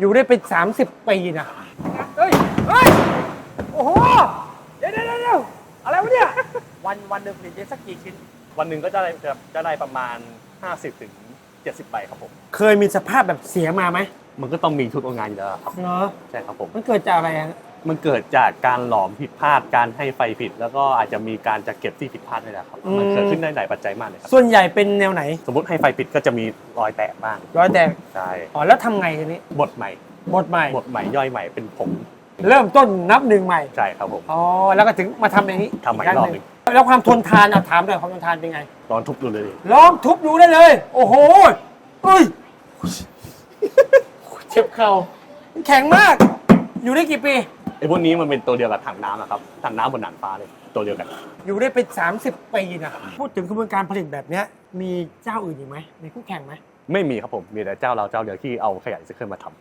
อยู่ได้เป็น 30 ปีนะ เฮ้ย เฮ้ย โอ้โห เดี๋ยวเดี๋ยวเดี๋ยวอะไรวะเนี่ย วันวันหนึ่งผลิตได้สักกี่ชิ้น วันหนึ่งก็จะได้จะจะได้ประมาณ 50ถึง70ใบครับผม เคยมีสภาพแบบเสียมาไหมมันก็ต้องมีทุกโรงงานอยู่แล้วครับ เนาะใช่ครับผม มันเกิดจากอะไรอะ มันเกิดจากการหลอมผิดพลาดการให้ไฟผิด แล้วก็อาจจะมีการจะเก็บที่ผิดพลาดด้วยนะครับ มันเกิดขึ้นได้หลายปัจจัยมากเลยครับ ส่วนใหญ่เป็นแนวไหน สมมติให้ไฟผิดก็จะมีรอยแตกบ้างรอยแดงใช่อ๋อแล้วทำไงทีนี้บดใหม่บทใหม่ บดใหม่ย่อยใหม่เป็นผงเริ่มต้นนับหนึ่งใหม่ใช่ครับผมอ๋อแล้วก็ถึงมาทำอย่างนี้ทำใหม่กครั้รอบหนึ่งแล้วความทนทานอะถามหน่อยความทนทานเป็นไงลองทุบดูเลยลองทุบดูได้เลย โอ้โหเอ้ยเจ็บเข่าแข็งมาก อยู่ได้กี่ปี ไอ้พวกนี้มันเป็นตัวเดียวกับถังน้ำนะครับถังน้ำบนหนังฟ้าเลยตัวเดียวกัน อยู่ได้เป็น 30 ปีนะพูดถึงกระบวนการผลิตแบบเนี้ยมีเจ้าอื่นอีกไหมมีคู่แข่งไหมไม่มีครับผมมีแต่เจ้าเราเจ้าเดียวที่เอาขยะรีไซเคิลมาทำ